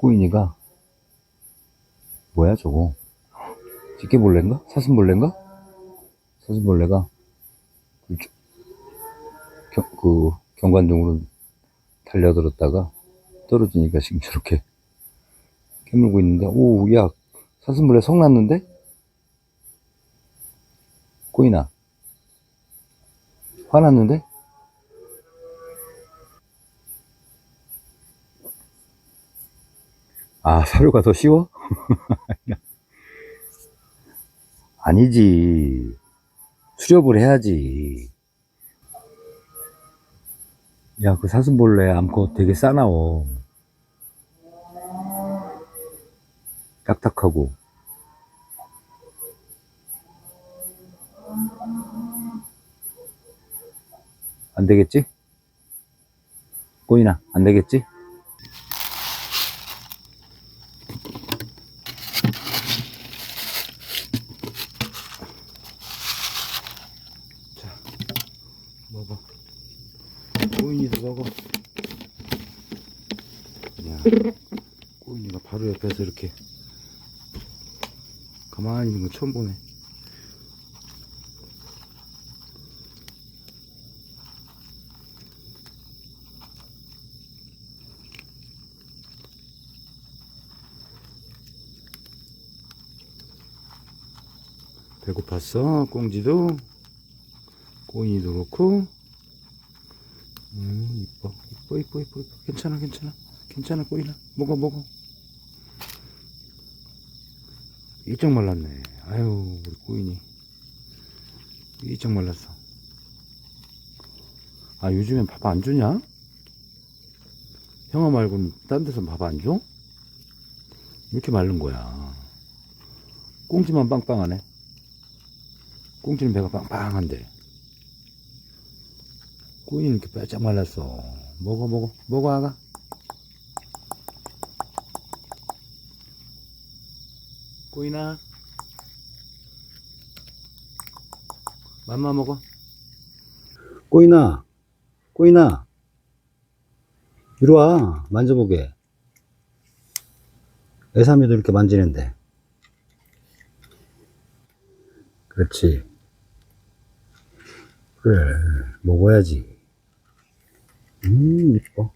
꼬인이가 뭐야 저거 집게벌레인가? 사슴벌레인가? 사슴벌레가 그 경관중으로 달려들었다가 떨어지니까 지금 저렇게 깨물고 있는데 오야 사슴벌레 성났는데? 꼬이나 화났는데? 아 사료가 더 쉬워? 아니지 수렵을 해야지 야 그 사슴벌레 암컷 되게 싸나워 딱딱하고 안 되겠지? 꼬이나 안 되겠지? 먹어 꼬인이도 먹어 야 꼬인이가 바로 옆에서 이렇게 가만히 있는 거 처음 보네. 배고팠어 꽁지도 꼬인이도 그렇고. 음 이뻐 이뻐 이뻐 이뻐 이뻐. 괜찮아 괜찮아. 괜찮아 꼬이나. 먹어 먹어. 일정 말랐네. 아유 우리 꼬인이 일정 말랐어. 아 요즘엔 밥 안 주냐? 형아 말고는 딴 데서 밥 안 줘? 이렇게 마른 거야. 꽁지만 빵빵하네. 꽁지는 배가 빵빵한데 꼬이는 이렇게 빼짝 말랐어. 먹어 먹어 먹어 아가. 꼬이나 맘마 먹어. 꼬이나 꼬이나 이리 와 만져보게. 애삼이도 이렇게 만지는데. 그렇지. 그래 먹어야지 음 이뻐